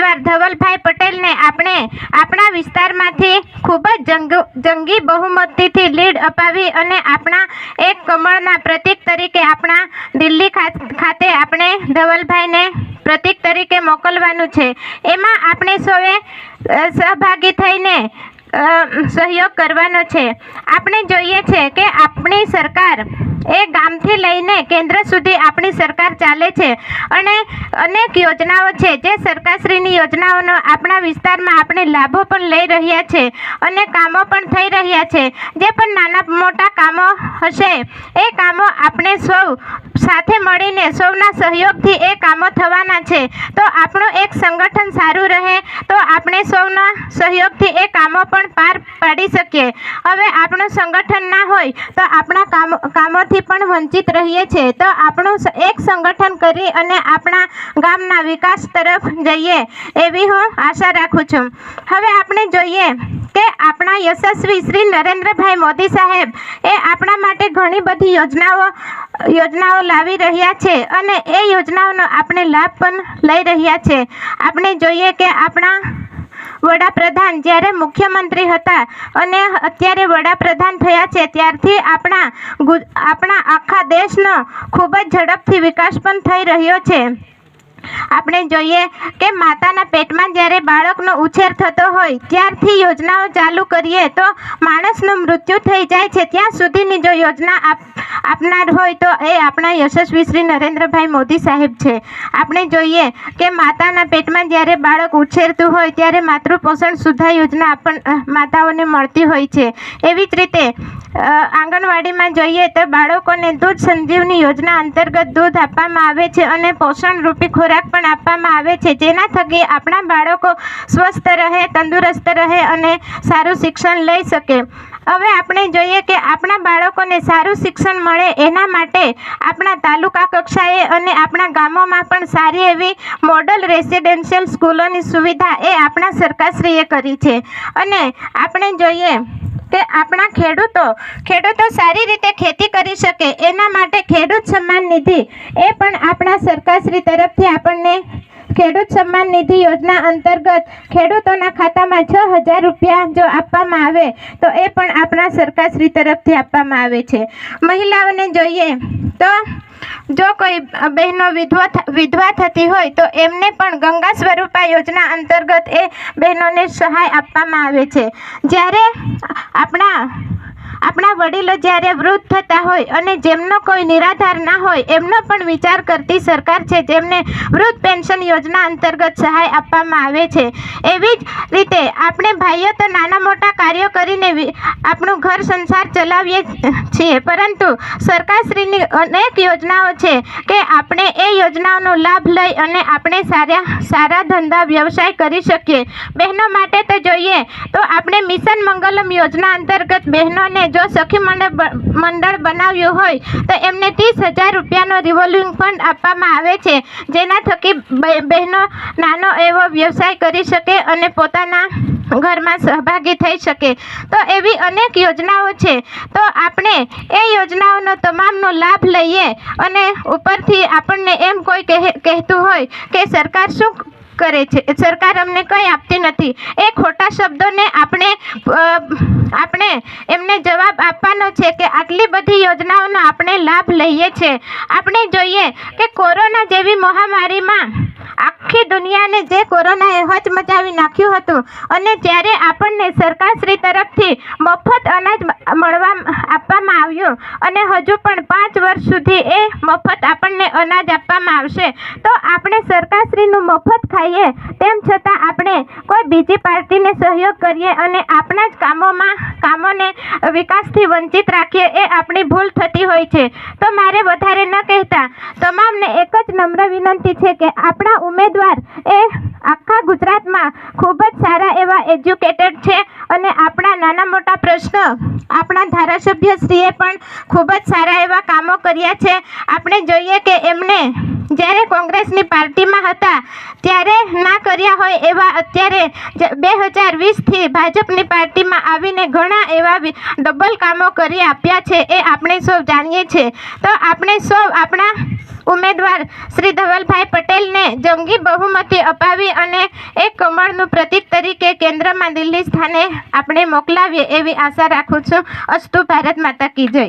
ઉમેદવાર ધવલભાઈ પટેલને આપણે આપણા વિસ્તારમાંથી ખૂબ જ જંગ બહુમતીથી લીડ અપાવી અને આપણા એક કમળના પ્રતીક તરીકે આપણા દિલ્હી ખાતે આપણે ધવલભાઈને પ્રતીક તરીકે મોકલવાનું છે. એમાં આપણે સૌએ સહભાગી થઈને સહયોગ કરવાનો છે. આપણે જોઈએ છે કે આપણી સરકાર એ ગામથી લઈને કેન્દ્ર સુધી આપણી સરકાર ચાલે છે. અને અનેક યોજનાઓ છે જે સરકારશ્રીની યોજનાઓનો આપણા વિસ્તારમાં આપણે લાભો પણ લઈ રહ્યા છે અને કામો પણ થઈ રહ્યા છે. જે પણ નાના મોટા કામો હશે, એ કામો આપણે સૌ સાથે મળીને સૌના સહયોગથી એ કામો થવાના છે. તો આપણું એક સંગઠન સારું રહે તો આપણે સૌના સહયોગથી એ કામો પણ પાર પાડી શકીએ. હવે આપણું સંગઠન ના હોય તો આપણા કામો, કામોથી પણ વંચિત રહીએ છીએ તો આપણું એક સંગઠન કરી અને આપણા ગામના વિકાસ તરફ જઈએ એવી હું આશા રાખું છું. હવે આપણે જોઈએ કે આપણા યશસ્વી શ્રી નરેન્દ્રભાઈ મોદી સાહેબ એ આપણા માટે ઘણી બધી યોજનાઓ યોજનાઓ લાવી રહ્યા છે અને એ યોજનાઓનો આપણે લાભ પણ લઈ રહ્યા છે. આપણે જોઈએ કે આપણા વડાપ્રધાન જ્યારે મુખ્યમંત્રી હતા અને અત્યારે વડાપ્રધાન થયા છે, ત્યારથી આપણા આપણા આખા દેશનો ખૂબ જ ઝડપથી વિકાસ પણ થઈ રહ્યો છે. આપણે જોઈએ કે માતાના પેટમાં જ્યારે બાળકનો ઉછેર થતો હોય, ત્યારથી યોજનાઓ ચાલુ કરીએ તો માણસનું મૃત્યુ થઈ જાય છે. ત્યાં સુધીની જો યોજના આપ, આપનાર હોય તો એ આપણા યશસ્વી શ્રી નરેન્દ્રભાઈ મોદી સાહેબ છે. આપણે જોઈએ કે માતાના પેટમાં જ્યારે બાળક ઉછેરતું હોય, ત્યારે માતૃપોષણ સુધા યોજના આપણ, માતાઓને મળતી હોય છે. એવી જ રીતે આંગણવાડીમાં જોઈએ તો બાળકોને દૂધ સંજીવની યોજના અંતર્ગત દૂધ આપવામાં આવે છે અને પોષણરૂપી ખોરાક પણ આપવામાં આવે છે. જેના થકી આપણા બાળકો સ્વસ્થ રહે, તંદુરસ્ત રહે અને સારું શિક્ષણ લઈ શકે. હવે આપણે જોઈએ કે આપણા બાળકોને સારું શિક્ષણ મળે એના માટે આપણા તાલુકા કક્ષાએ અને આપણા ગામોમાં પણ સારી એવી મોડલ રેસિડેન્શિયલ સ્કૂલોની સુવિધા એ આપણા સરકારશ્રીએ કરી છે. અને આપણે જોઈએ કે આપણા ખેડૂતો ખેડૂતો સારી રીતે ખેતી કરી શકે, એના માટે ખેડૂત સન્માન નિધિ એ પણ આપણા સરકારશ્રી તરફથી આપણને ખેડૂત સન્માન નિધિ યોજના અંતર્ગત ખેડૂતોના ખાતામાં છ હજાર રૂપિયા જો આપવામાં આવે, તો એ પણ આપણા સરકારશ્રી તરફથી આપવામાં આવે છે. મહિલાઓને જોઈએ તો જો કોઈ બહેનો વિધવા વિધવા થતી હોય તો એમને પણ ગંગા સ્વરૂપા યોજના અંતર્ગત એ બહેનોને સહાય આપવામાં આવે છે. જ્યારે આપણા આપણા વડીલો જ્યારે વૃદ્ધ થતા હોય અને જેમનો કોઈ નિરાધાર ના હોય, એમનો પણ વિચાર કરતી સરકાર છે, જેમને વૃદ્ધ પેન્શન યોજના અંતર્ગત સહાય આપવામાં આવે છે. એવી જ રીતે આપણે ભાઈઓ તો નાના મોટા કાર્યો કરીને આપણું ઘર સંસાર ચલાવીએ છીએ, પરંતુ સરકારશ્રીની અનેક યોજનાઓ છે કે આપણે એ યોજનાઓનો લાભ લઈ અને આપણે સારા સારા ધંધા વ્યવસાય કરી શકીએ. બહેનો માટે તો જોઈએ, તો આપણે મિશન મંગલમ યોજના અંતર્ગત બહેનોને જો સખી મંડળ મંડળ બનાવ્યું હોય, તો એમને ત્રીસ હજાર રૂપિયાનો રિવોલ્વિંગ ફંડ આપવામાં આવે છે. જેના થકી બહેનો નાનો એવો વ્યવસાય કરી શકે અને પોતાના ઘરમાં સહભાગી થઈ શકે. તો એવી અનેક યોજનાઓ છે. તો આપણે એ યોજનાઓનો તમામનો લાભ લઈએ અને ઉપરથી આપણને એમ કોઈ કહે, કહેતું હોય કે સરકાર શું કરે છે. સરકાર અમને કંઈ આપતી નથી. એ ખોટા શબ્દોને આપણે આપણે એમને જવાબ આપવાનો છે કે આટલી બધી યોજનાઓનો આપણે લાભ લઈએ છીએ આપણે જોઈએ કે કોરોના જેવી મહામારીમાં આખી દુનિયાને જે કોરોનાએ હચમચાવી નાખ્યું હતું અને જ્યારે આપણને સરકારશ્રી તરફથી મફત અનાજ મળવા આપવામાં આવ્યું અને હજુ પણ પાંચ વર્ષ સુધી એ મફત આપણને અનાજ આપવામાં આવશે, તો આપણે સરકારશ્રીનું મફત ખાઈએ તેમ છતાં આપણે કોઈ બીજી પાર્ટીને સહયોગ કરીએ અને આપણા જ કામોમાં, કામોને વિકાસથી વંચિત રાખીએ એ આપણી ભૂલ થતી હોય છે. તો મારે વધારે ન કહેતા, તમામને એક જ નમ્ર વિનંતી છે કે આપણા ઉમેદવાર એ આખા ગુજરાતમાં ખૂબ જ સારા એવા એજ્યુકેટેડ છે અને આપણા નાના મોટા પ્રશ્નો આપણા ધારાસભ્યશ્રીએ પણ ખૂબ જ સારા એવા કામો કર્યા છે. આપણે જોઈએ કે એમને જ્યારે કોંગ્રેસની પાર્ટીમાં હતા ત્યારે ના કર્યા હોય એવા અત્યારે બે હજાર વીસથી ભાજપની પાર્ટીમાં આવીને ઘણા એવા ડબલ કામો કરી આપ્યા છે એ આપણે સૌ જાણીએ છીએ. તો આપણે સૌ આપણા ઉમેદવાર શ્રી ધવલભાઈ પટેલને જંગી બહુમતી અપાવી અને એક કમળનું પ્રતીક તરીકે કેન્દ્રમાં દિલ્હી સ્થાને આપણે મોકલાવીએ એવી આશા રાખું છું. અસ્તુ ભારત માતા કી જય.